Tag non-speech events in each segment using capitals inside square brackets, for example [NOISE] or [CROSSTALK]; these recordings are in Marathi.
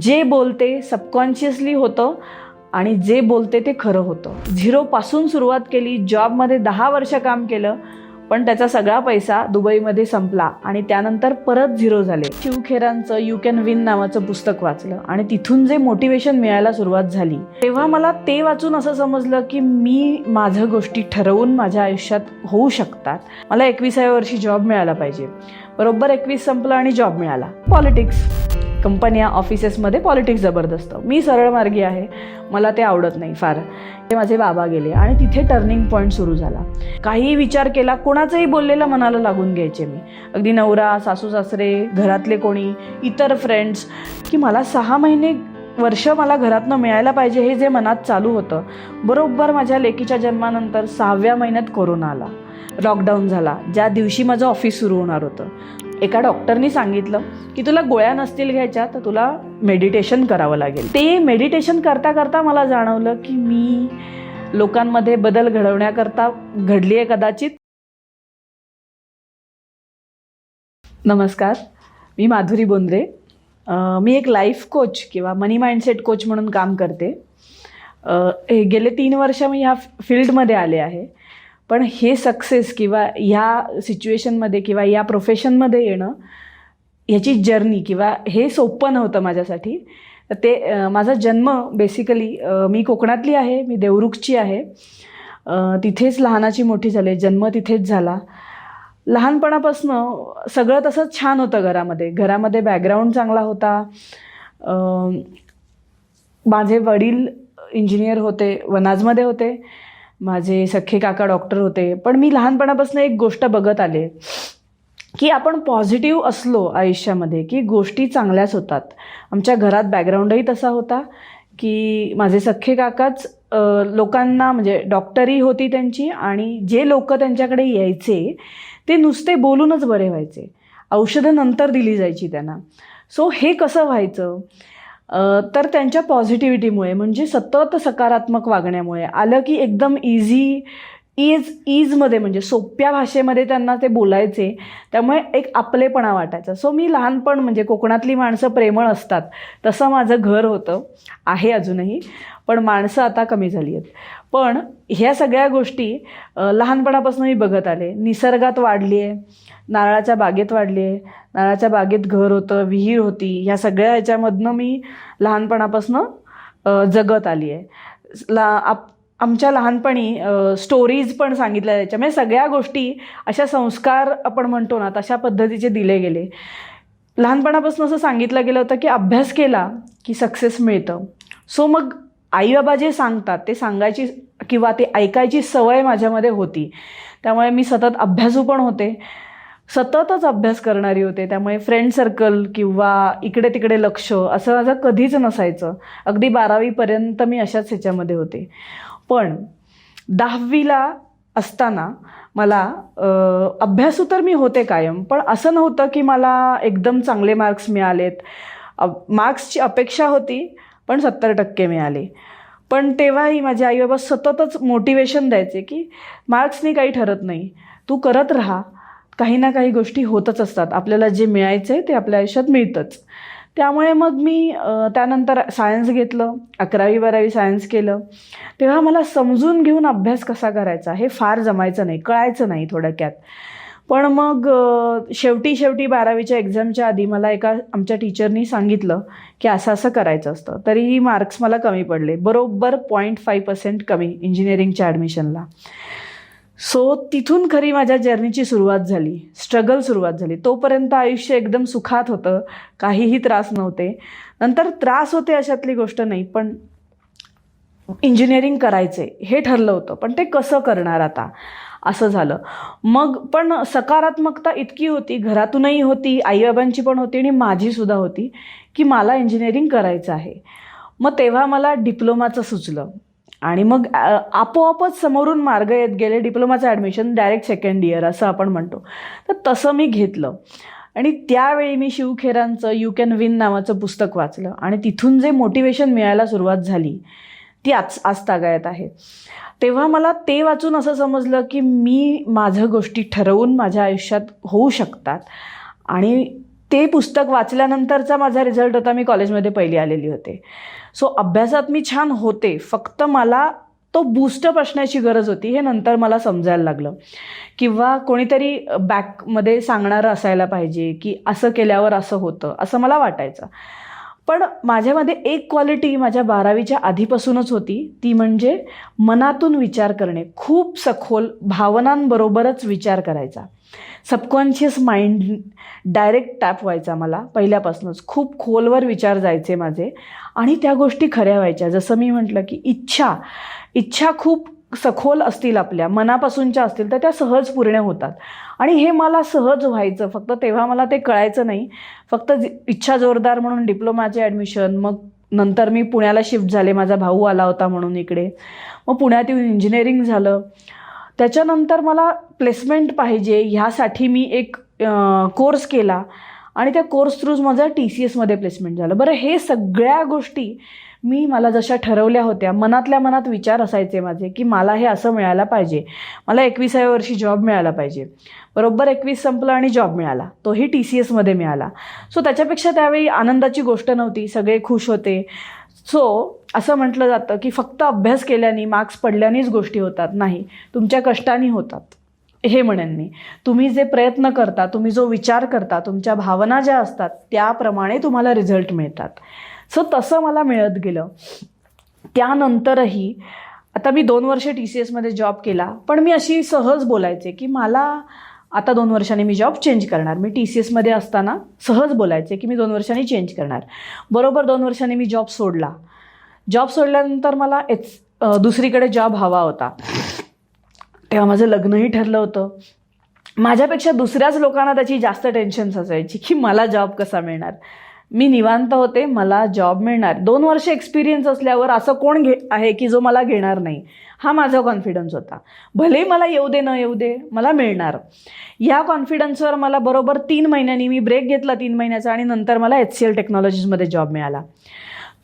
जे बोलते सबकॉन्शियसली होतं आणि जे बोलते ते खरं होतं. झिरोपासून सुरुवात केली जॉबमध्ये दहा वर्ष काम केलं पण त्याचा सगळा पैसा दुबईमध्ये संपला आणि त्यानंतर परत झिरो झाले. शिवखेरांचं यू कॅन विन नावाचं पुस्तक वाचलं आणि तिथून जे मोटिवेशन मिळायला सुरुवात झाली. तेव्हा मला ते वाचून असं समजलं की मी माझं गोष्टी ठरवून माझ्या आयुष्यात होऊ शकतात. मला एकविसाव्या वर्षी जॉब मिळाला पाहिजे. बरोबर एकवीस संपलं आणि जॉब मिळाला. पॉलिटिक्स कंपन्या ऑफिसेसमध्ये पॉलिटिक्स जबरदस्त. मी सरळ मार्गी आहे. मला ते आवडत नाही फार. ते माझे बाबा गेले आणि तिथे टर्निंग पॉईंट सुरू झाला. काहीही विचार केला कोणाचंही बोललेलं मनाला लागून घ्यायचे मी. अगदी नवरा सासू सासरे घरातले कोणी इतर फ्रेंड्स की मला सहा महिने वर्ष मला घरातनं मिळायला पाहिजे हे जे मनात चालू होतं बरोबर माझ्या लेकीच्या जन्मानंतर सहाव्या महिन्यात कोरोना आला. लॉकडाऊन झाला. ज्या दिवशी माझं ऑफिस सुरू होणार होतं. एका डॉक्टरनी सांगितलं की तुला गोळ्या नसतील घ्यायच्या तर तुला मेडिटेशन करावं लागेल. ते मेडिटेशन करता करता मला जाणवलं की मी लोकांमध्ये बदल घडवण्याकरता घडली आहे कदाचित. नमस्कार मी माधुरी बोंद्रे. मी एक लाईफ कोच किंवा मनी माइंडसेट कोच म्हणून काम करते. हे गेले तीन वर्ष मी ह्या फील्डमध्ये आले आहे. पण हे सक्सेस किंवा ह्या सिच्युएशनमध्ये किंवा या प्रोफेशनमध्ये येणं ह्याची जर्नी किंवा हे सोपं नव्हतं माझ्यासाठी. तर ते माझा जन्म बेसिकली मी कोकणातली आहे मी देवरुखची आहे. तिथेच लहानाची मोठी झाले जन्म तिथेच झाला. लहानपणापासनं सगळं तसंच छान होतं घरामध्ये. घरामध्ये बॅकग्राऊंड चांगला होता. माझे वडील इंजिनियर होते वनाजमध्ये होते. माझे सख्खे काका डॉक्टर होते. पण मी लहानपणापासून एक गोष्ट बघत आले की आपण पॉझिटिव्ह असलो आयुष्यामध्ये की गोष्टी चांगल्याच होतात. आमच्या घरात बॅकग्राऊंडही तसा होता की माझे सख्खे काकाच लोकांना म्हणजे डॉक्टरी होती त्यांची आणि जे लोक त्यांच्याकडे यायचे ते नुसते बोलूनच बरे व्हायचे. औषधं नंतर दिली जायची त्यांना. सो हे कसं व्हायचं? तर त्यांच्या पॉझिटिव्हिटीमुळे म्हणजे सतत सकारात्मक वागण्यामुळे आलं की एकदम इझी इज ईजमध्ये म्हणजे सोप्या भाषेमध्ये त्यांना ते बोलायचे त्यामुळे एक आपलेपणा वाटायचा. सो मी लहानपण म्हणजे कोकणातली माणसं प्रेमळ असतात तसं माझं घर होतं आहे अजूनही पण माणसं आता कमी झाली आहेत. पण ह्या सगळ्या गोष्टी लहानपणापासून मी बघत आले. निसर्गात वाढली आहे नारळाच्या बागेत वाढली आहे. नारळाच्या बागेत घर होतं विहीर होती. ह्या सगळ्या ह्याच्यामधनं मी लहानपणापासून जगत आली आहे. ला आप आमच्या लहानपणी स्टोरीज पण सांगितल्या जायच्या. म्हणजे सगळ्या गोष्टी अशा संस्कार आपण म्हणतो ना तशा पद्धतीचे दिले गेले. लहानपणापासून असं सांगितलं गेलं होतं की अभ्यास केला की सक्सेस मिळतं. सो मग आई बाबा जे सांगतात ते सांगायची किंवा ते ऐकायची सवय माझ्यामध्ये होती. त्यामुळे मी सतत अभ्यासू पण होते. सततच अभ्यास करणारी होते. त्यामुळे फ्रेंड सर्कल किंवा इकडे तिकडे लक्ष असं माझं कधीच नसायचं. अगदी बारावीपर्यंत मी अशाच ह्याच्यामध्ये होते. पण दहावीला असताना मला अभ्यासू तर मी होते कायम पण असं नव्हतं की मला एकदम चांगले मार्क्स मिळालेत. मार्क्सची अपेक्षा होती पण सत्तर टक्के मिळाले. पण तेव्हाही माझे आईबाबा सततच मोटिवेशन द्यायचे की मार्क्सनी काही ठरत नाही. तू करत राहा. काही ना काही गोष्टी होतच असतात. आपल्याला जे मिळायचं आहे ते आपल्या आयुष्यात मिळतंच. त्यामुळे मग मी त्यानंतर सायन्स घेतलं. अकरावी बारावी सायन्स केलं. तेव्हा मला समजून घेऊन अभ्यास कसा करायचा हे फार जमायचं नाही कळायचं नाही थोडक्यात. पण मग शेवटी शेवटी बारावीच्या एक्झामच्या आधी मला एका आमच्या टीचरनी सांगितलं की असं असं करायचं असतं. तरीही मार्क्स मला कमी पडले. बरोबर पॉईंट फाईव्ह पर्सेंट कमी इंजिनिअरिंगच्या ॲडमिशनला सो तिथून खरी माझ्या जर्नीची सुरुवात झाली. स्ट्रगल सुरुवात झाली. तोपर्यंत आयुष्य एकदम सुखात होतं. काहीही त्रास नव्हते. नंतर त्रास होते अशातली गोष्ट नाही पण इंजिनिअरिंग करायचे हे ठरलं होतं. पण ते कसं करणार आता? असं झालं. मग पण सकारात्मकता इतकी होती घरातूनही होती आईबाबांची पण होती आणि माझीसुद्धा होती की मला इंजिनिअरिंग करायचं आहे. मग तेव्हा मला डिप्लोमाचं सुचलं. आणि मग आपोआपच समोरून मार्ग येत गेले डिप्लोमाचं ॲडमिशन डायरेक्ट सेकंड इयर असं आपण म्हणतो. तर तसं मी घेतलं. आणि त्यावेळी मी शिवखेरांचं यू कॅन विन नावाचं पुस्तक वाचलं. आणि तिथून जे मोटिवेशन मिळायला सुरुवात झाली ती आज आजतागायत आहे. तेव्हा मला ते वाचून असं समजलं की मी माझं गोष्टी ठरवून माझ्या आयुष्यात होऊ शकतात. आणि ते पुस्तक वाचल्यानंतरचा माझा रिझल्ट होता मी कॉलेजमध्ये पहिली आलेली होते. सो अभ्यासात मी छान होते फक्त मला तो बूस्टअप असण्याची गरज होती हे नंतर मला समजायला लागलं. किंवा कोणीतरी बॅकमध्ये सांगणारं असायला पाहिजे की असं केल्यावर असं होतं असं मला वाटायचं. पण माझ्यामध्ये एक क्वालिटी माझ्या बारावीच्या आधीपासूनच होती ती म्हणजे मनातून विचार करणे खूप सखोल भावनांबरोबरच विचार करायचा. सबकॉन्शियस माइंड डायरेक्ट टॅप व्हायचा मला पहिल्यापासूनच. खूप खोलवर विचार जायचे माझे आणि त्या गोष्टी खऱ्या व्हायच्या. जसं मी म्हटलं की इच्छा इच्छा खूप सखोल असतील आपल्या मनापासूनच्या असतील तर त्या सहज पूर्ण होतात. आणि हे मला सहज व्हायचं फक्त तेव्हा मला ते कळायचं नाही. फक्त इच्छा जोरदार म्हणून डिप्लोमाचे ॲडमिशन मग नंतर मी पुण्याला शिफ्ट झाले माझा भाऊ आला होता म्हणून इकडे. मग पुण्यात येऊन इंजिनिअरिंग झालं. त्याच्यानंतर मला प्लेसमेंट पाहिजे ह्यासाठी मी एक कोर्स केला. आणि त्या कोर्स थ्रूज माझं टी सी एसमध्ये प्लेसमेंट झालं. बरं हे सगळ्या गोष्टी मी मला जशा ठरवल्या होत्या मनातल्या मनात विचार असायचे माझे की मला हे असं मिळायला पाहिजे. मला एकविसाव्या वर्षी जॉब मिळाला पाहिजे. बरोबर एकवीस संपलं आणि जॉब मिळाला. तोही टी सी एसमध्ये मिळाला. सो त्याच्यापेक्षा त्यावेळी आनंदाची गोष्ट नव्हती. सगळे खुश होते. सो असं म्हटलं जातं की फक्त अभ्यास केल्याने मार्क्स पडल्यानेच गोष्टी होतात. नाही तुमच्या कष्टाने होतात. हे म्हणेन मी. तुम्ही जे प्रयत्न करता तुम्ही जो विचार करता तुमच्या भावना ज्या असतात त्याप्रमाणे तुम्हाला रिझल्ट मिळतात. सो तसं मला मिळत गेलं. त्यानंतरही आता मी दोन वर्ष टी सी एसमध्ये जॉब केला पण मी अशी सहज बोलायचे की मला आता दोन वर्षांनी मी जॉब चेंज करणार. मी टी सी एसमध्ये असताना सहज बोलायचे की मी दोन वर्षांनी चेंज करणार. बरोबर दोन वर्षांनी मी जॉब सोडला. जॉब सोडल्यानंतर मला एच दुसरीकडे जॉब हवा होता. तेव्हा माझं लग्नही ठरलं होतं. माझ्यापेक्षा दुसऱ्याच लोकांना त्याची जास्त टेन्शन्स असायची की मला जॉब कसा मिळणार? मी निवांत होते मला जॉब मिळणार. दोन वर्ष एक्सपिरियन्स असल्यावर असं कोण घे आहे की जो मला घेणार नाही? हा माझा कॉन्फिडन्स होता. भले मला येऊ दे न येऊ दे मला मिळणार. या कॉन्फिडन्सवर मला बरोबर तीन महिन्यांनी मी ब्रेक घेतला तीन महिन्याचा आणि नंतर मला एच सी एल टेक्नॉलॉजीजमध्ये जॉब मिळाला.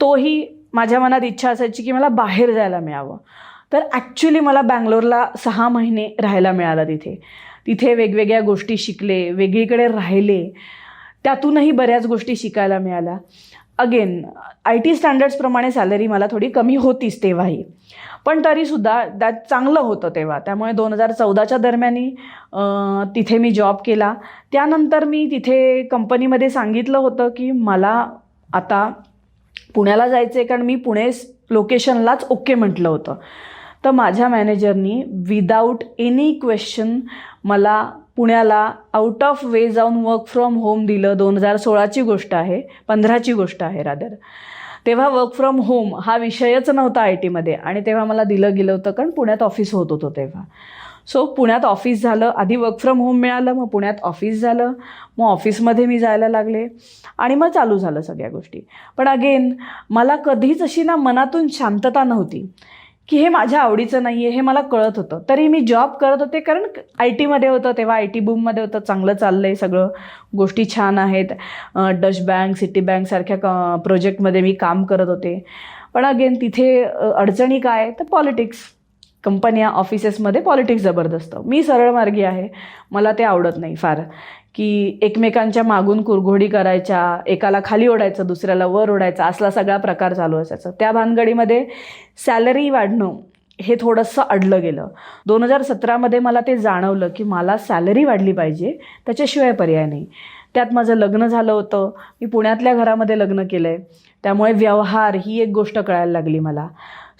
तोही माझ्या मनात इच्छा असायची की मला बाहेर जायला मिळावं. तर ॲक्च्युली मला बँगलोरला सहा महिने राहायला मिळालं तिथे. तिथे वेगवेगळ्या गोष्टी शिकले वेगळीकडे राहिले. त्यातूनही बऱ्याच गोष्टी शिकायला मिळाल्या. अगेन आय टी स्टँडर्ड्सप्रमाणे सॅलरी मला थोडी कमी होतीच तेव्हाही. पण तरीसुद्धा त्यात चांगलं होतं तेव्हा. त्यामुळे दोन हजार चौदाच्या दरम्यानी तिथे मी जॉब केला. त्यानंतर मी तिथे कंपनीमध्ये सांगितलं होतं की मला आता पुण्याला जायचं आहे कारण मी पुणे लोकेशनलाच ओके म्हटलं होतं. तर माझ्या मॅनेजरनी विदाऊट एनी क्वेश्चन मला पुण्याला आउट ऑफ वे जाऊन वर्क फ्रॉम होम दिलं दोन हजार सोळाची गोष्ट आहे पंधराची गोष्ट आहे रादर तेव्हा वर्क फ्रॉम होम हा विषयच नव्हता आय टीमध्ये आणि तेव्हा मला दिलं गेलं होतं कारण पुण्यात ऑफिस होत होतं तेव्हा. सो पुण्यात ऑफिस झालं आधी वर्क फ्रॉम होम मिळालं मग पुण्यात ऑफिस झालं मग ऑफिसमध्ये मी जायला लागले आणि मग चालू झालं सगळ्या गोष्टी. पण अगेन मला कधीच अशी ना मनातून शांतता नव्हती. की हे माझ्या आवडीचं नाही आहे हे मला कळत होतं. तरी मी जॉब करत होते कारण आय टीमध्ये होतं तेव्हा आय टी बूममध्ये होतं चांगलं चाललं आहे सगळं. गोष्टी छान आहेत. डच बँक सिटी बँकसारख्या क प्रोजेक्टमध्ये मी काम करत होते. पण अगेन तिथे अडचणी काय? तर पॉलिटिक्स कंपन्या ऑफिसेसमध्ये पॉलिटिक्स जबरदस्त. मी सरळ मार्गी आहे. मला ते आवडत नाही फार. की एकमेकांच्या मागून कुरघोडी करायच्या एकाला खाली ओढायचं दुसऱ्याला वर ओढायचं असला सगळा प्रकार चालू असायचा. त्या भानगडीमध्ये सॅलरी वाढणं हे थोडंसं अडलं गेलं. दोन हजार सतरामध्ये मला ते जाणवलं की मला सॅलरी वाढली पाहिजे त्याच्याशिवाय पर्याय नाही. त्यात माझं लग्न झालं होतं. मी पुण्यातल्या घरामध्ये लग्न केलं आहे त्यामुळे व्यवहार ही एक गोष्ट कळायला लागली मला.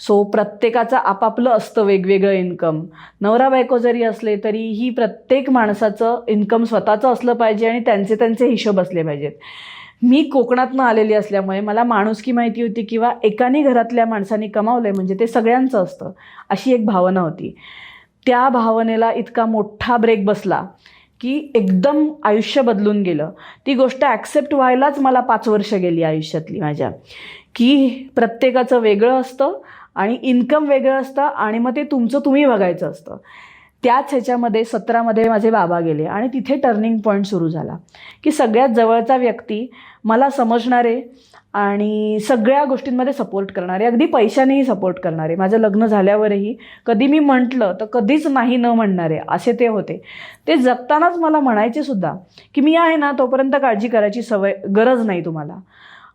सो प्रत्येकाचं आपापलं असतं वेगवेगळं इन्कम. नवरा बायको जरी असले तरीही प्रत्येक माणसाचं इन्कम स्वतःचं असलं पाहिजे आणि त्यांचे त्यांचे हिशोब असले पाहिजेत. मी कोकणातनं आलेली असल्यामुळे मला माणुसकी माहिती होती किंवा एकाने घरातल्या माणसाने कमावलं आहे म्हणजे ते सगळ्यांचं असतं अशी एक भावना होती. त्या भावनेला इतका मोठा ब्रेक बसला की एकदम आयुष्य बदलून गेलं. ती गोष्ट ॲक्सेप्ट व्हायलाच मला पाच वर्ष गेली आयुष्यातली माझ्या. की प्रत्येकाचं वेगळं असतं आणि इन्कम वेगळं असतं आणि मग ते तुमचं तुम्ही बघायचं असतं. त्याच ह्याच्यामध्ये सतरामध्ये माझे बाबा गेले आणि तिथे टर्निंग पॉईंट सुरू झाला. की सगळ्यात जवळचा व्यक्ती मला समजणारे आणि सगळ्या गोष्टींमध्ये सपोर्ट करणारे. अगदी पैशानेही सपोर्ट करणारे. माझं लग्न झाल्यावरही कधी मी म्हटलं तर कधीच नाही न म्हणणारे. असे ते होते. ते जगतानाच मला म्हणायचे सुद्धा की मी आहे ना तोपर्यंत काळजी करायची सवय गरज नाही तुम्हाला.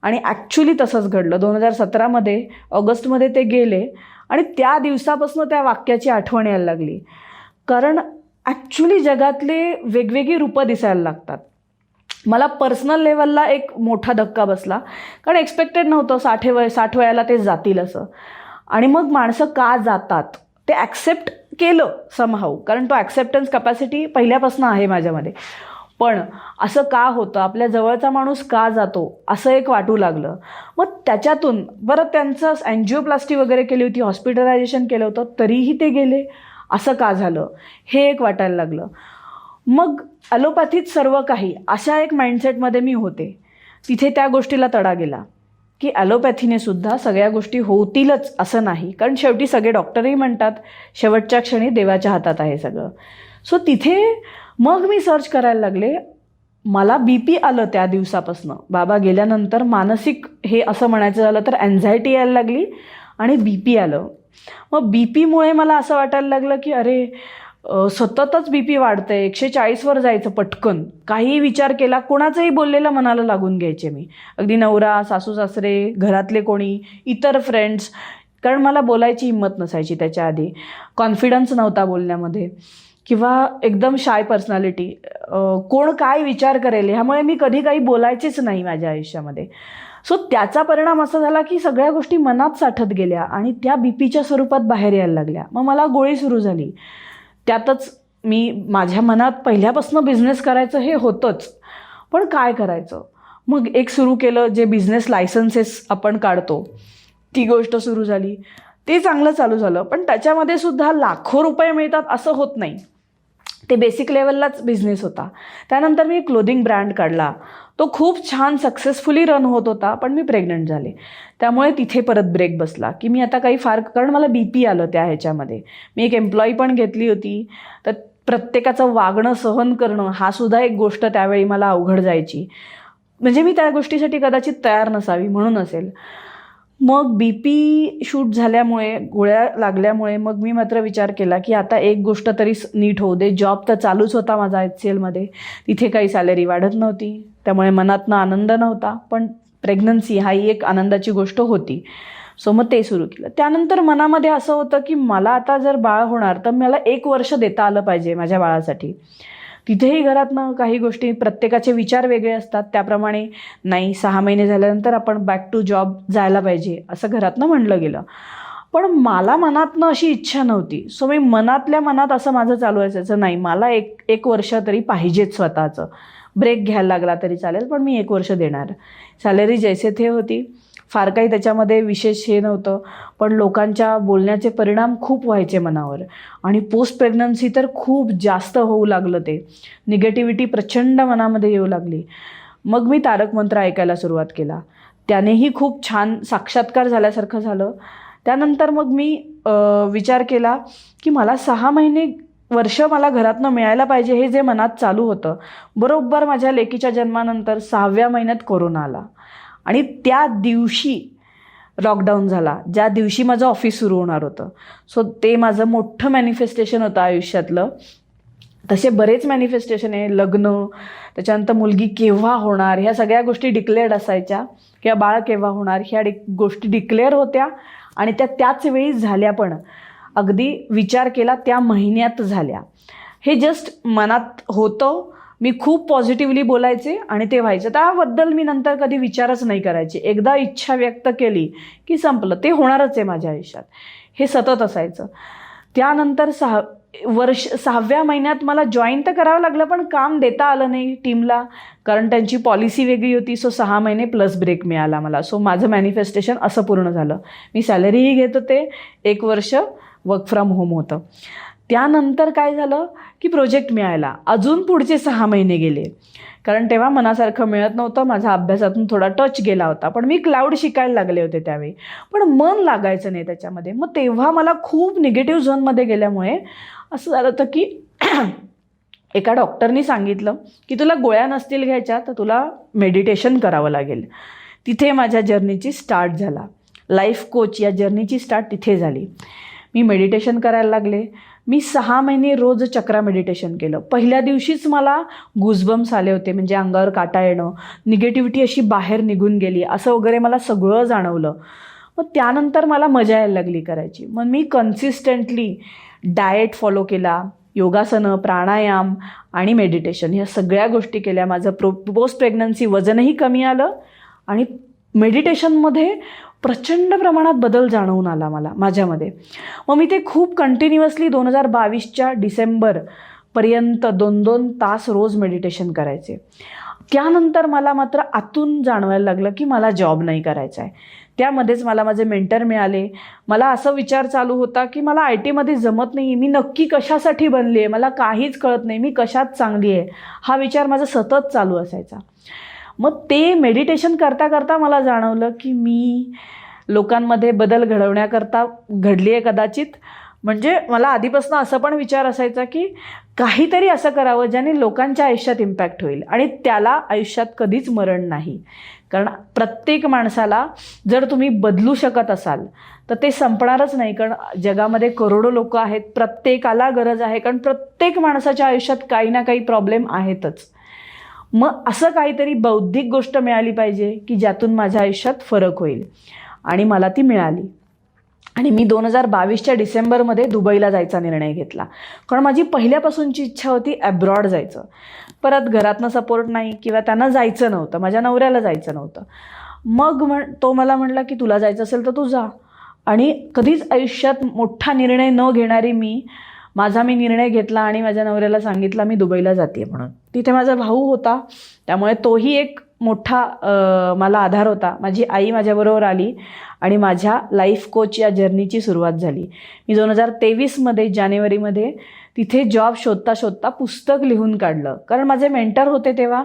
आणि ॲक्च्युली तसंच घडलं. दोन हजार सतरामध्ये ऑगस्टमध्ये ते गेले आणि त्या दिवसापासून त्या वाक्याची आठवण यायला लागली. कारण ॲक्च्युली जगातले वेगवेगळी रूपं दिसायला लागतात. मला पर्सनल लेवलला एक मोठा धक्का बसला. कारण एक्सपेक्टेड नव्हतं साठे वय साठ वयाला ते जातील असं. आणि मग माणसं का जातात? ते ॲक्सेप्ट केलं समहाऊ कारण तो ॲक्सेप्टन्स कपॅसिटी पहिल्यापासून आहे माझ्यामध्ये. पण असं का होतं? आपल्या जवळचा माणूस का जातो? असं एक वाटू लागलं. मग त्याच्यातून बरं त्यांचं अँजिओप्लास्टी वगैरे केली होती हॉस्पिटलायझेशन केलं होतं तरीही ते गेले. असं का झालं? हे एक वाटायला लागलं. मग ॲलोपॅथीत सर्व काही अशा एक माइंडसेटमध्ये मी होते. तिथे त्या गोष्टीला तडा गेला. की ॲलोपॅथीने सुद्धा सगळ्या गोष्टी होतीलच असं नाही. कारण शेवटी सगळे डॉक्टरही म्हणतात शेवटच्या क्षणी देवाच्या हातात आहे सगळं. सो तिथे मग मी सर्च करायला लागले. मला बी पी आलं त्या दिवसापासनं. बाबा गेल्यानंतर मानसिक हे असं म्हणायचं झालं तर अँझायटी यायला लागली आणि बी पी आलं. मग बी पीमुळे मला असं वाटायला लागलं की अरे सततच बी पी वाढतं आहे एकशे चाळीसवर जायचं पटकन. काहीही विचार केला कोणाचंही बोललेलं मनाला लागून घ्यायचे मी. अगदी नवरा सासू सासरे घरातले कोणी इतर फ्रेंड्स कारण मला बोलायची हिंमत नसायची त्याच्या आधी. कॉन्फिडन्स नव्हता बोलण्यामध्ये. किंवा एकदम शाय पर्सनॅलिटी कोण काय विचार करेल ह्यामुळे मी कधी काही बोलायचेच नाही माझ्या आयुष्यामध्ये. सो त्याचा परिणाम असा झाला की सगळ्या गोष्टी मनात साठत गेल्या आणि त्या बीपीच्या स्वरूपात बाहेर यायला लागल्या. मग मला गोळी सुरू झाली. त्यातच मी माझ्या मनात पहिल्यापासून बिझनेस करायचं हे होतंच. पण काय करायचं? मग एक सुरू केलं जे बिझनेस लायसन्सेस आपण काढतो. ती गोष्ट सुरू झाली. ते चांगलं चालू झालं. पण त्याच्यामध्ये सुद्धा लाखो रुपये मिळतात असं होत नाही. ते बेसिक लेवललाच बिझनेस होता. त्यानंतर मी क्लोदिंग ब्रँड काढला. तो खूप छान सक्सेसफुली रन होत होता पण मी प्रेग्नंट झाले. त्यामुळे तिथे परत ब्रेक बसला की मी आता काही फार कारण मला बी पी आलं त्या ह्याच्यामध्ये. मी एक एम्प्लॉई पण घेतली होती. तर प्रत्येकाचं वागणं सहन करणं हा सुद्धा एक गोष्ट त्यावेळी मला अवघड जायची. म्हणजे मी त्या गोष्टीसाठी कदाचित तयार नसावी म्हणून असेल. मग बी पी शूट झाल्यामुळे गोळ्या लागल्यामुळे मग मी मात्र विचार केला की आता एक गोष्ट तरी नीट होऊ दे. जॉब तर चालूच होता माझा एच सी एलमध्ये तिथे काही सॅलरी वाढत नव्हती. त्यामुळे मनातनं आनंद नव्हता. पण प्रेग्नन्सी हाही एक आनंदाची गोष्ट होती. सो मग ते सुरू केलं. त्यानंतर मनामध्ये असं होतं की मला आता जर बाळ होणार तर मला एक वर्ष देता आलं पाहिजे माझ्या बाळासाठी. तिथेही घरातनं काही गोष्टी प्रत्येकाचे विचार वेगळे असतात. त्याप्रमाणे नाही सहा महिने झाल्यानंतर आपण बॅक टू जॉब जायला पाहिजे असं घरातनं म्हणलं गेलं. पण मला मनातनं अशी इच्छा नव्हती. सो मी मनातल्या मनात असं माझं चालू असायचं नाही मला एक एक वर्ष तरी पाहिजेच स्वतःचं. ब्रेक घ्यायला लागला तरी चालेल पण मी एक वर्ष देणार. सॅलरी जैसे थे होती. फार काही त्याच्यामध्ये विशेष हे नव्हतं पण लोकांच्या बोलण्याचे परिणाम खूप व्हायचे मनावर. आणि पोस्ट प्रेग्नन्सी तर खूप जास्त होऊ लागलं ते. निगेटिव्हिटी प्रचंड मनामध्ये येऊ लागली. मग मी तारक मंत्र ऐकायला सुरुवात केला. त्यानेही खूप छान साक्षात्कार झाल्यासारखं झालं. त्यानंतर मग मी विचार केला की मला सहा महिने वर्ष मला घरातनं मिळायला पाहिजे हे जे मनात चालू होतं बरोबर माझ्या लेकीच्या जन्मानंतर सहाव्या महिन्यात कोरोना आला. आणि त्या दिवशी लॉकडाऊन झाला. ज्या दिवशी माझं ऑफिस सुरू होणार होतं. सो ते माझं मोठं मॅनिफेस्टेशन होतं आयुष्यातलं. तसे बरेच मॅनिफेस्टेशन आहे. लग्न त्याच्यानंतर मुलगी केव्हा होणार ह्या सगळ्या गोष्टी डिक्लेअर्ड असायच्या. किंवा बाळ केव्हा होणार ह्या डि गोष्टी डिक्लेअर होत्या. आणि त्या त्याच वेळी झाल्या पण. अगदी विचार केला त्या महिन्यात झाल्या. हे जस्ट मनात होतं. मी खूप पॉझिटिव्हली बोलायचे आणि ते व्हायचे. त्याबद्दल मी नंतर कधी विचारच नाही करायचे. एकदा इच्छा व्यक्त केली की संपलं. ते होणारच आहे माझ्या आयुष्यात. हे सतत असायचं. त्यानंतर सहा वर्ष सहाव्या महिन्यात मला जॉईन तर करावं लागलं पण काम देता आलं नाही टीमला कारण त्यांची पॉलिसी वेगळी होती. सो सहा महिने प्लस ब्रेक मिळाला मला. सो माझं मॅनिफेस्टेशन असं पूर्ण झालं. मी सॅलरीही घेत होते. एक वर्ष वर्क फ्रॉम होम होतं. त्यानंतर काय झालं की प्रोजेक्ट मिळायला. अजून पुढचे सहा महिने गेले. कारण तेव्हा मनासारखं मिळत नव्हतं माझा अभ्यासातून थोडा टच गेला होता. पण मी क्लाउड शिकायला लागले होते त्यावेळी. पण मन लागायचं नाही त्याच्यामध्ये. मग तेव्हा मला खूप निगेटिव्ह झोनमध्ये गेल्यामुळे असं झालं होतं की [CLEARS THROAT] एका डॉक्टरनी सांगितलं की तुला गोळ्या नसतील घ्यायच्या तर तुला मेडिटेशन करावं लागेल. तिथे माझ्या जर्नीची स्टार्ट झाला. लाईफ कोच या जर्नीची स्टार्ट तिथे झाली. मी मेडिटेशन करायला लागले. मी सहा महिने रोज चक्रा मेडिटेशन केलं. पहिल्या दिवशीच मला गुजबम्स आले होते म्हणजे अंगावर काटा येणं निगेटिव्हिटी अशी बाहेर निघून गेली असं वगैरे मला सगळं जाणवलं. मग त्यानंतर मला मजा यायला लागली करायची. मग मी कन्सिस्टंटली डाएट फॉलो केला योगासनं प्राणायाम आणि मेडिटेशन ह्या सगळ्या गोष्टी केल्या. माझं प्रो पोस्ट प्रेग्नन्सी वजनही कमी आलं आणि मेडिटेशनमध्ये प्रचंड प्रमाणात बदल जाणवून आला मला माझ्यामध्ये. मग मी ते खूप कंटिन्युअसली दोन हजार बावीसच्या डिसेंबरपर्यंत दोन दोन तास रोज मेडिटेशन करायचे. त्यानंतर मला मात्र आतून जाणवायला लागलं की मला जॉब नाही करायचा आहे. त्यामध्येच मला माझे मेंटर मिळाले. मला असं विचार चालू होता की मला आय टीमध्ये जमत नाही मी नक्की कशासाठी बनली आहे मला काहीच कळत नाही. मी कशात चांगली आहे हा विचार माझा सतत चालू असायचा. मग ते मेडिटेशन करता करता मला जाणवलं की मी लोकांमध्ये बदल घडवण्याकरता घडली आहे कदाचित. म्हणजे मला आधीपासून असं पण विचार असायचा की काहीतरी असं करावं ज्याने लोकांच्या आयुष्यात इम्पॅक्ट होईल आणि त्याला आयुष्यात कधीच मरण नाही. कारण प्रत्येक माणसाला जर तुम्ही बदलू शकत असाल तर ते संपणारच नाही. कारण जगामध्ये करोडो लोक आहेत प्रत्येकाला गरज आहे. कारण प्रत्येक माणसाच्या आयुष्यात काही ना काही प्रॉब्लेम आहेतच. मग असं काहीतरी बौद्धिक गोष्ट मिळाली पाहिजे की ज्यातून माझ्या आयुष्यात फरक होईल. आणि मला ती मिळाली. आणि मी दोन हजार बावीसच्या डिसेंबरमध्ये दुबईला जायचा निर्णय घेतला. कारण माझी पहिल्यापासूनची इच्छा होती ॲब्रॉड जायचं. परत घरातनं सपोर्ट नाही किंवा त्यांना जायचं नव्हतं. माझ्या नवऱ्याला जायचं नव्हतं. मग म्हण तो मला म्हणला की तुला जायचं असेल तर तू जा. आणि कधीच आयुष्यात मोठा निर्णय न घेणारी मी माझा मी निर्णय घेतला आणि माझ्या नवऱ्याला सांगितला मी दुबईला जाते म्हणून. तिथे माझा भाऊ होता. त्यामुळे तोही एक मोठा मला आधार होता. माझी आई माझ्याबरोबर आली आणि माझ्या लाईफ कोच या जर्नीची सुरुवात झाली. मी दोन हजार तेवीसमध्ये जानेवारीमध्ये तिथे जॉब शोधता शोधता पुस्तक लिहून काढलं. कारण माझे मेंटर होते तेव्हा.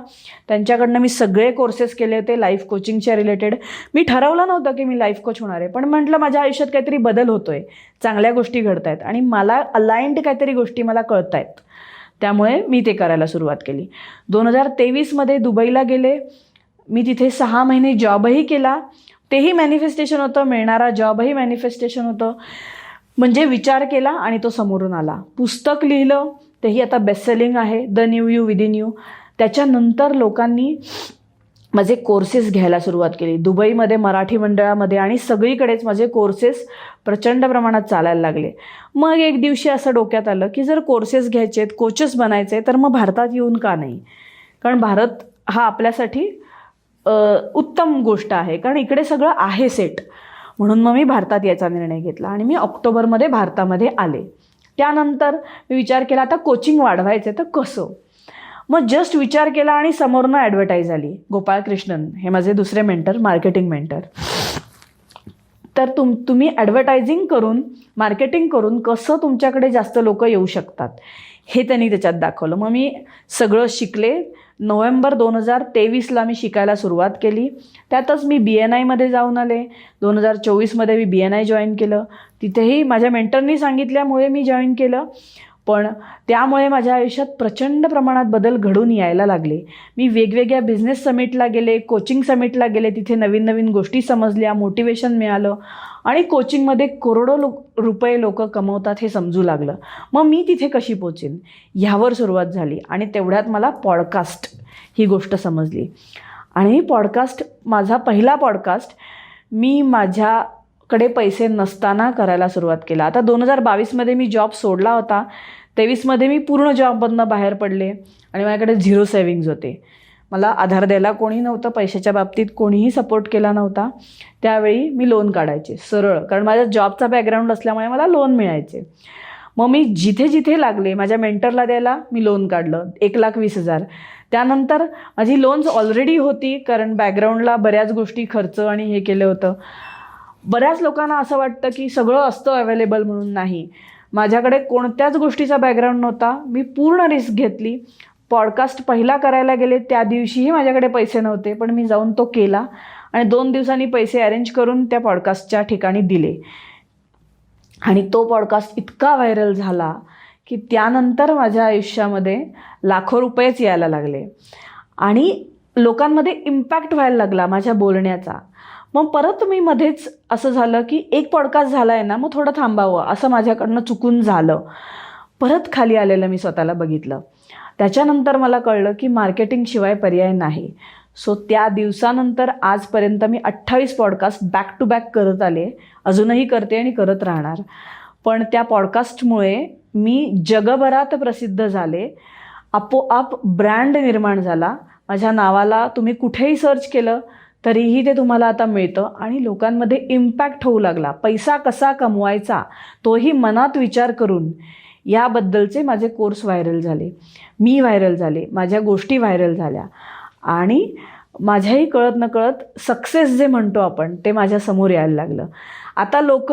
त्यांच्याकडनं मी सगळे कोर्सेस केले होते लाईफ कोचिंगच्या रिलेटेड मी ठरवलं नव्हतं की मी लाईफ कोच होणार आहे. पण म्हटलं माझ्या आयुष्यात काहीतरी बदल होतोय. चांगल्या गोष्टी घडत आहेत आणि मला अलाइंड काहीतरी गोष्टी मला कळत आहेत त्यामुळे मी ते करायला सुरुवात केली. दोन हजार तेवीसमध्ये दुबईला गेले. मी तिथे सहा महिने जॉबही केला. तेही मॅनिफेस्टेशन होतं. मिळणारा जॉबही मॅनिफेस्टेशन होतं. म्हणजे विचार केला आणि तो समोरून आला. पुस्तक लिहिलं तेही आता बेस्टसेलिंग आहे the new you within you त्याच्यानंतर लोकांनी माझे कोर्सेस घ्यायला सुरुवात केली. दुबईमध्ये मराठी मंडळामध्ये आणि सगळीकडेच माझे कोर्सेस प्रचंड प्रमाणात चालायला लागले. मग एक दिवशी असं डोक्यात आलं की जर कोर्सेस घ्यायचे आहेत कोचेस बनायचे तर मग भारतात येऊन का नाही? कारण भारत हा आपल्यासाठी उत्तम गोष्ट आहे. कारण इकडे सगळं आहे सेट म्हणून मग मी भारतात यायचा निर्णय घेतला आणि मी ऑक्टोबरमध्ये भारतामध्ये आले. त्यानंतर मी विचार केला आता कोचिंग वाढवायचं तर कसं? मग जस्ट विचार केला आणि समोरनं ॲडव्हर्टाईज आली गोपाळकृष्णन हे माझे दुसरे मेंटर मार्केटिंग मेंटर तर तुम तुम्ही ॲडव्हर्टायझिंग करून मार्केटिंग करून कसं तुमच्याकडे जास्त लोक येऊ शकतात? हे त्यांनी त्याच्यात दाखवलं. मग मी सगळं शिकले. नोव्हेंबर दोन हजार तेवीसला मी शिकायला सुरुवात केली. त्यातच मी बी एन आयमध्ये जाऊन आले. दोन हजार चोवीसमध्ये मी बी एन आय जॉईन केलं. तिथेही माझ्या मेंटरनी सांगितल्यामुळे मी जॉईन केलं. पण त्यामुळे माझ्या आयुष्यात प्रचंड प्रमाणात बदल घडून यायला लागले. मी वेगवेगळ्या बिझनेस समिटला गेले कोचिंग समिटला गेले तिथे नवीन नवीन गोष्टी समजल्या मोटिवेशन मिळालं आणि कोचिंगमध्ये करोडो लो रुपये लोक कमवतात हे समजू लागलं. मग मी तिथे कशी पोचेन? ह्यावर सुरुवात झाली आणि तेवढ्यात मला पॉडकास्ट ही गोष्ट समजली. आणि पॉडकास्ट माझा पहिला पॉडकास्ट मी माझ्या कडे पैसे नसताना करायला सुरुवात केला. आता दोन हजार बावीसमध्ये मी जॉब सोडला होता. तेवीसमध्ये मी पूर्ण जॉबमधनं बाहेर पडले आणि माझ्याकडे झिरो सेविंग्ज होते. मला आधार द्यायला कोणी नव्हतं पैशाच्या बाबतीत कोणीही सपोर्ट केला नव्हता. त्यावेळी मी लोन काढायचे सरळ. कारण माझ्या जॉबचा बॅकग्राऊंड असल्यामुळे मला लोन मिळायचे. मग मी जिथे जिथे लागले माझ्या मेंटरला द्यायला मी लोन काढलं एक लाख वीस हजार. त्यानंतर माझी लोन्स ऑलरेडी होती कारण बॅकग्राऊंडला बऱ्याच गोष्टी खर्च आणि हे केलं होतं. बऱ्याच लोकांना असं वाटतं की सगळं असतं अवेलेबल म्हणून नाही. माझ्याकडे कोणत्याच गोष्टीचा बॅकग्राऊंड नव्हता. मी पूर्ण रिस्क घेतली. पॉडकास्ट पहिला करायला गेले त्या दिवशीही माझ्याकडे पैसे नव्हते पण मी जाऊन तो केला आणि दोन दिवसांनी पैसे अरेंज करून त्या पॉडकास्टच्या ठिकाणी दिले. आणि तो पॉडकास्ट इतका व्हायरल झाला की त्यानंतर माझ्या आयुष्यामध्ये लाखो रुपयेच यायला लागले. आणि लोकांमध्ये इम्पॅक्ट व्हायला लागला माझ्या बोलण्याचा. मग परत मी मध्येच असं झालं की एक पॉडकास्ट झाला आहे ना मग थोडं थांबावं असं माझ्याकडनं चुकून झालं. परत खाली आलेलं मी स्वतःला बघितलं. त्याच्यानंतर मला कळलं की मार्केटिंगशिवाय पर्याय नाही. सो त्या दिवसानंतर आजपर्यंत मी अठ्ठावीस पॉडकास्ट बॅक टू बॅक करत आले. अजूनही करते आणि करत राहणार. पण त्या पॉडकास्टमुळे मी जगभरात प्रसिद्ध झाले. आपोआप ब्रँड निर्माण झाला. माझ्या नावाला तुम्ही कुठेही सर्च केलं तरीही ते तुम्हाला आता मिळतं आणि लोकांमध्ये इम्पॅक्ट होऊ लागला. पैसा कसा कमवायचा तोही मनात विचार करून याबद्दलचे माझे कोर्स व्हायरल झाले. मी व्हायरल झाले माझ्या गोष्टी व्हायरल झाल्या. आणि माझ्याही कळत नकळत सक्सेस जे म्हणतो आपण ते माझ्यासमोर यायला लागलं. आता लोक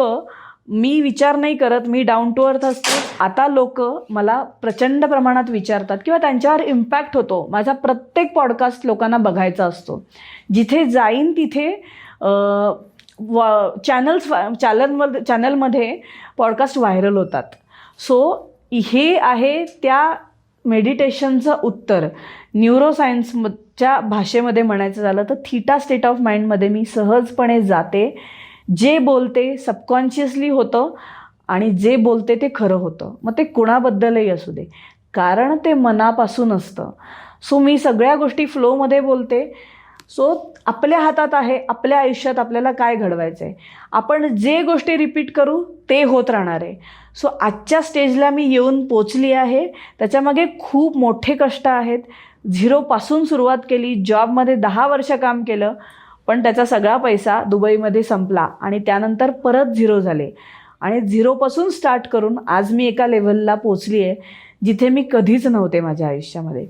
मी विचार नाही करत मी डाऊन टू अर्थ असते. आता लोक मला प्रचंड प्रमाणात विचारतात किंवा त्यांच्यावर इम्पॅक्ट होतो. माझा प्रत्येक पॉडकास्ट लोकांना बघायचा असतो. जिथे जाईन तिथे व चॅनल्स चॅनलमध्ये चॅनलमध्ये पॉडकास्ट व्हायरल होतात. सो हे आहे त्या मेडिटेशनचं उत्तर. न्यूरोसायन्सच्या भाषेमध्ये म्हणायचं झालं तर थीटा स्टेट ऑफ माइंडमध्ये मी सहजपणे जाते. जे बोलते सबकॉन्शियसली होतं आणि जे बोलते ते खरं होतं. मग ते कुणाबद्दलही असू दे. कारण ते मनापासून असतं. सो मी सगळ्या गोष्टी फ्लोमध्ये बोलते. सो आपल्या हातात आहे आपल्या आयुष्यात आपल्याला काय घडवायचं आहे आपण जे गोष्टी रिपीट करू ते होत राहणार आहे. सो आजच्या स्टेजला मी येऊन पोचली आहे. त्याच्यामागे खूप मोठे कष्ट आहेत. झिरोपासून सुरुवात केली जॉबमध्ये दहा वर्ष काम केलं पण त्याचा सगळा पैसा दुबईमध्ये संपला आणि त्यानंतर परत झिरो झाले. आणि झिरोपासून स्टार्ट करून आज मी एका लेवलला पोचली आहे जिथे मी कधीच नव्हते माझ्या आयुष्यामध्ये.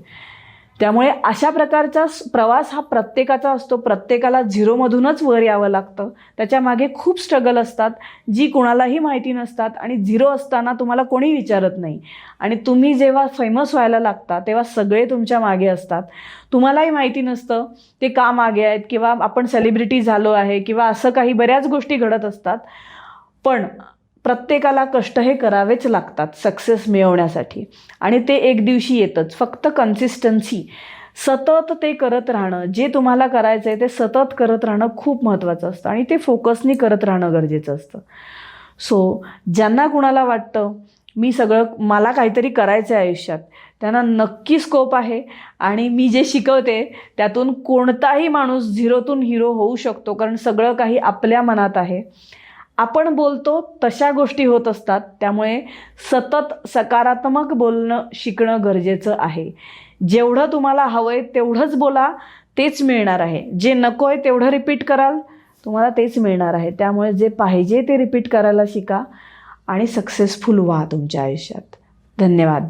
त्यामुळे अशा प्रकारचा प्रवास हा प्रत्येकाचा असतो. प्रत्येकाला झिरोमधूनच वर यावं लागतं. त्याच्यामागे खूप स्ट्रगल असतात जी कुणालाही माहिती नसतात आणि झिरो असताना तुम्हाला कोणी विचारत नाही. आणि तुम्ही जेव्हा फेमस व्हायला लागता तेव्हा सगळे तुमच्या मागे असतात. तुम्हालाही माहिती नसतं ते का मागे आहेत किंवा आपण सेलिब्रिटी झालो आहे किंवा असं काही बऱ्याच गोष्टी घडत असतात. पण प्रत्येकाला कष्ट हे करावेच लागतात सक्सेस मिळवण्यासाठी. आणि ते एक दिवशी येतंच. फक्त कन्सिस्टन्सी सतत ते करत राहणं जे तुम्हाला करायचं आहे ते सतत करत राहणं खूप महत्त्वाचं असतं. आणि ते फोकसनी करत राहणं गरजेचं असतं. सो ज्यांना कुणाला वाटतं मी सगळं मला काहीतरी करायचं आहे आयुष्यात त्यांना नक्की स्कोप आहे. आणि मी जे शिकवते त्यातून कोणताही माणूस झिरोतून हिरो होऊ शकतो कारण सगळं काही आपल्या मनात आहे. आपण बोलतो तशा गोष्टी होत असतात. त्यामुळे सतत सकारात्मक बोलणं शिकणं गरजेचं आहे. जेवढं तुम्हाला हवं आहे तेवढंच बोला तेच मिळणार आहे. जे नको आहे तेवढं रिपीट कराल तुम्हाला तेच मिळणार आहे. त्यामुळे जे पाहिजे ते रिपीट करायला शिका आणि सक्सेसफुल व्हा तुमच्या आयुष्यात. धन्यवाद.